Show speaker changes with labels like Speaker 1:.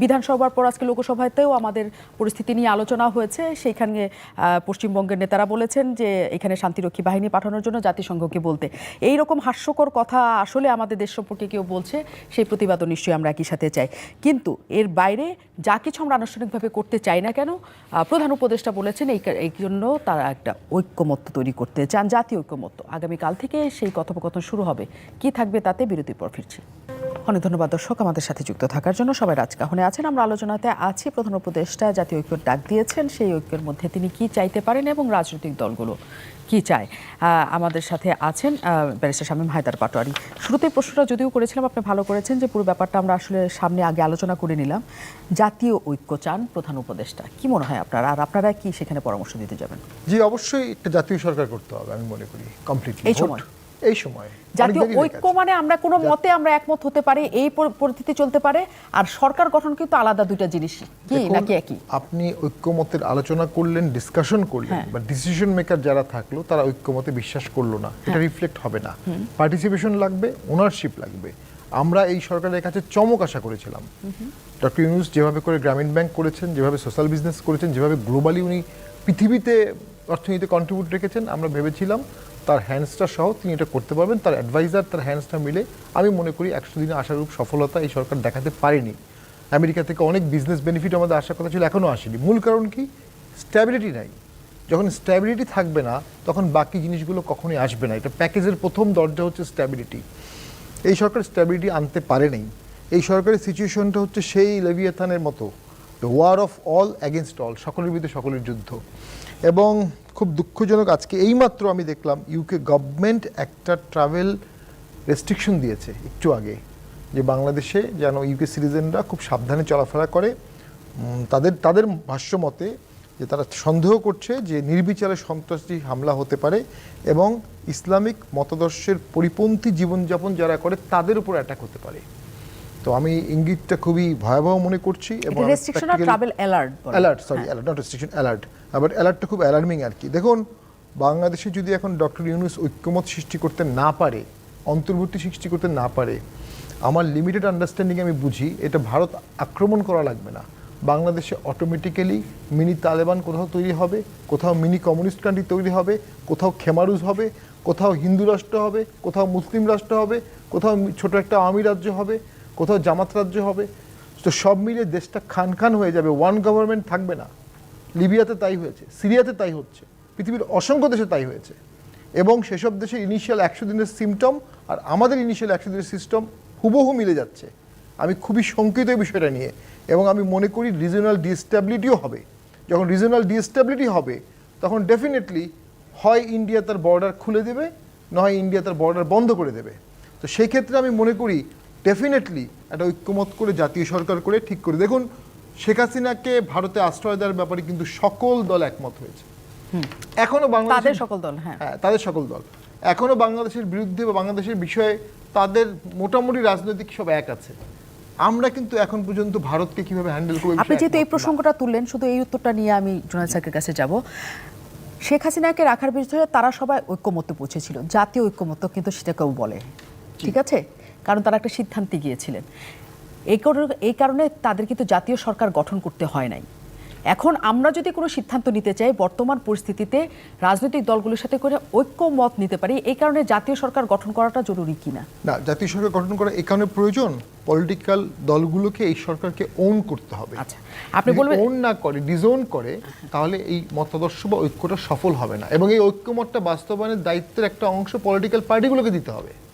Speaker 1: বিধানসভার পর আজকে লোকসভাতেও আমাদের পরিস্থিতি নিয়ে আলোচনা হয়েছে। সেইখানে পশ্চিমবঙ্গের নেতারা বলেছেন যে এখানে শান্তিরক্ষী বাহিনী পাঠানোর জন্য জাতিসংঘকে বলতে। এই রকম হাস্যকর কথা আসলে আমাদের দেশ সম্পর্কে কেউ বলছে, সেই প্রতিবাদও নিশ্চয়ই আমরা একই সাথে চাই। কিন্তু এর বাইরে যা কিছু আমরা আনুষ্ঠানিকভাবে করতে চাই না কেন প্রধান উপদেষ্টা বলেছেন এই এই জন্য তারা একটা ঐক্যমত্য তৈরি করতে চান, জাতীয় ঐক্যমত্য। আগামীকাল থেকে সেই কথোপকথন শুরু হবে। কি থাকবে তাতে বিরতির পর ফিরছি। অনেক ধন্যবাদ দর্শক আমাদের সাথে যুক্ত থাকার জন্য। সবাই রাজকাহনে আছেন। আমরা আলোচনাতে আছি। প্রধান উপদেষ্টা জাতীয় ঐক্যের ডাক দিয়েছেন। সেই ঐক্যের মধ্যে তিনি কি চাইতে পারেন এবং রাজনৈতিক দলগুলো কি চায়? আমাদের সাথে আছেন ব্যারিস্টার শামীম হায়দার পাটোয়ারি। শুরুতে প্রশ্নটা যদিও করেছিলাম আপনি ভালো করেছেন যে পুরো ব্যাপারটা আমরা আসলে সামনে আগে আলোচনা করে নিলাম। জাতীয় ঐক্য চান প্রধান উপদেষ্টা। কি মনে হয় আপনারা? আর আপনারা কি সেখানে পরামর্শ দিতে যাবেন?
Speaker 2: জি অবশ্যই একটা জাতীয় সরকার করতে হবে আমি মনে করি। কমপ্লিটলি
Speaker 1: এই সময়?
Speaker 2: এই সময়।
Speaker 1: জাতীয়
Speaker 2: হয়ে
Speaker 1: ঐক্য মানে আমরা কোনো মতে আমরা একমত হতে পারি এই পরিস্থিতি চলতে পারে। আর সরকার গঠন কিন্তু আলাদা দুইটা জিনিস। কি নাকি একই?
Speaker 2: আপনি ঐক্যমতের আলোচনা করলেন ডিসকাশন করলেন
Speaker 1: হ্যাঁ।
Speaker 2: বা ডিসিশন মেকার যারা থাকল তারা ঐক্যমতে বিশ্বাস করল না। এটা রিফ্লেক্ট হবে না। পার্টিসিপেশন লাগবে ওনারশিপ লাগবে। আমরা এই সরকারের কাছে চমক আশা করেছিলাম। ডক্টর ইউনুস যেভাবে করে গ্রামীণ ব্যাংক করেছেন যেভাবে সোশ্যাল বিজনেস করেছেন যেভাবে গ্লোবালি উনি পৃথিবীতে অর্থনীতিতে কন্ট্রিবিউট রেখেছেন আমরা ভেবেছিলাম তার হ্যান্ডসটা সহ তিনি এটা করতে পারবেন। তার অ্যাডভাইজার তার হ্যান্ডসটা মিলে আমি মনে করি একশো দিনে আশারূপ সফলতা এই সরকার দেখাতে পারেনি। আমেরিকা থেকে অনেক বিজনেস বেনিফিট আমাদের আসার কথা ছিল এখনও আসেনি। মূল কারণ কি? স্ট্যাবিলিটি নাই। যখন স্ট্যাবিলিটি থাকবে না, তখন বাকি জিনিসগুলো কখনোই আসবে না। এটা প্যাকেজের প্রথম দরজা হচ্ছে স্ট্যাবিলিটি এই সরকার স্ট্যাবিলিটি আনতে পারে নাই। এই সরকারের সিচুয়েশনটা হচ্ছে সেই লেভিয়াথানের মতো। War of all against all সকলের বিরুদ্ধে সকলের যুদ্ধ। এবং খুব দুঃখজনক, আজকে এইমাত্র আমি দেখলাম ইউকে গভর্নমেন্ট একটা ট্রাভেল রেস্ট্রিকশন দিয়েছে একটু আগে, যে বাংলাদেশে যেন ইউকে সিটিজেনরা খুব সাবধানে চলাফেরা করে। তাদের তাদের ভাষ্য মতে যে তারা সন্দেহ করছে যে নির্বিচারে সন্ত্রাসী হামলা হতে পারে এবং ইসলামিক মতাদর্শের পরিপন্থী জীবনযাপন যারা করে তাদের উপর অ্যাটাক হতে পারে। তো আমি ইঙ্গিতটা খুবই ভয়াবহ মনে করছি এবং
Speaker 1: restriction R travel alert
Speaker 2: alert sorry alert not restriction alert আবার অ্যালার্টটা খুব অ্যালার্মিং আর কি। দেখুন বাংলাদেশে যদি এখন ডক্টর ইউনুস ঐক্যমত সৃষ্টি করতে না পারে অন্তর্ভুক্তি সৃষ্টি করতে না পারে আমার লিমিটেড আন্ডারস্ট্যান্ডিং আমি বুঝি এটা ভারত আক্রমণ করা লাগবে না। বাংলাদেশে অটোমেটিক্যালি মিনি তালেবান কোথাও তৈরি হবে কোথাও মিনি কমিউনিস্ট কান্ট্রি তৈরি হবে কোথাও খেমারুজ হবে কোথাও হিন্দু রাষ্ট্র হবে কোথাও মুসলিম রাষ্ট্র হবে কোথাও ছোট একটা আওয়ামী রাজ্য হবে কোথাও জামাত রাজ্য হবে। তো সব মিলে দেশটা খান খান হয়ে যাবে। ওয়ান গভর্নমেন্ট থাকবে না। লিবিয়াতে তাই হয়েছে, সিরিয়াতে তাই হচ্ছে, পৃথিবীর অসংখ্য দেশে তাই হয়েছে। এবং সেসব দেশের ইনিশিয়াল একশো দিনের সিমটম আর আমাদের ইনিশিয়াল একশো দিনের সিস্টেম হুবহু মিলে যাচ্ছে। আমি খুবই শঙ্কিত এই বিষয়টা নিয়ে। এবং আমি মনে করি রিজনাল ডিস্টেবিলিটিও হবে। যখন রিজনাল ডিস্টেবিলিটি হবে, তখন ডেফিনেটলি হয় ইন্ডিয়া তার বর্ডার খুলে দেবে, নয় ইন্ডিয়া তার বর্ডার বন্ধ করে দেবে। তো সেই ক্ষেত্রে আমি মনে করি ডেফিনেটলি একটা ঐক্যমত করে জাতীয় সরকার করে ঠিক করে। দেখুন শেখ হাসিনাকে ভারতে আশ্রয় দেওয়ার ব্যাপারে কিন্তু সকল দল একমত হয়েছে। এখনও বাংলাদেশ
Speaker 1: তাদের সকল দল হ্যাঁ।
Speaker 2: হ্যাঁ তাদের সকল দল। এখনও বাংলাদেশের বিরুদ্ধে বা বাংলাদেশের বিষয়ে তাদের মোটামুটি রাজনৈতিক সব এক আছে। আমরা কিন্তু এখন পর্যন্ত ভারতকে কীভাবে হ্যান্ডেল করব
Speaker 1: আপনি যেহেতু এই প্রসঙ্গটা তুললেন শুধু এই উত্তরটা নিয়ে আমি জোনাল স্যারের কাছে যাব। শেখ হাসিনাকে রাখার বিষয়ে তারা সবাই ঐক্যমত্য পৌঁছেছিল। জাতীয় ঐক্যমত্য কিন্তু সেটা কেউ বলে ঠিক আছে? কারণ তারা একটা সিদ্ধান্তে গিয়েছিলেন। এই কারণে এই কারণে তাদের কিন্তু জাতীয় সরকার গঠন করতে হয় নাই। এখন আমরা যদি কোনো সিদ্ধান্ত নিতে চাই বর্তমান পরিস্থিতিতে রাজনৈতিক দলগুলোর সাথে করে ঐক্যমত নিতে পারি এই কারণে জাতীয় সরকার গঠন করাটা জরুরি কিনা?
Speaker 2: না জাতীয় সরকার গঠন করা এই কারণে প্রয়োজন পলিটিক্যাল দলগুলোকে এই সরকারকে ওন করতে হবে।
Speaker 1: আচ্ছা, আপনি বলবেন-
Speaker 2: ওন না করে ডিজোন করে তাহলে এই মতাদর্শ বা ঐক্যটা সফল হবে না। এবং এই ঐক্যমতটা বাস্তবায়নের দায়িত্বের একটা অংশ পলিটিক্যাল পার্টিগুলোকে দিতে হবে।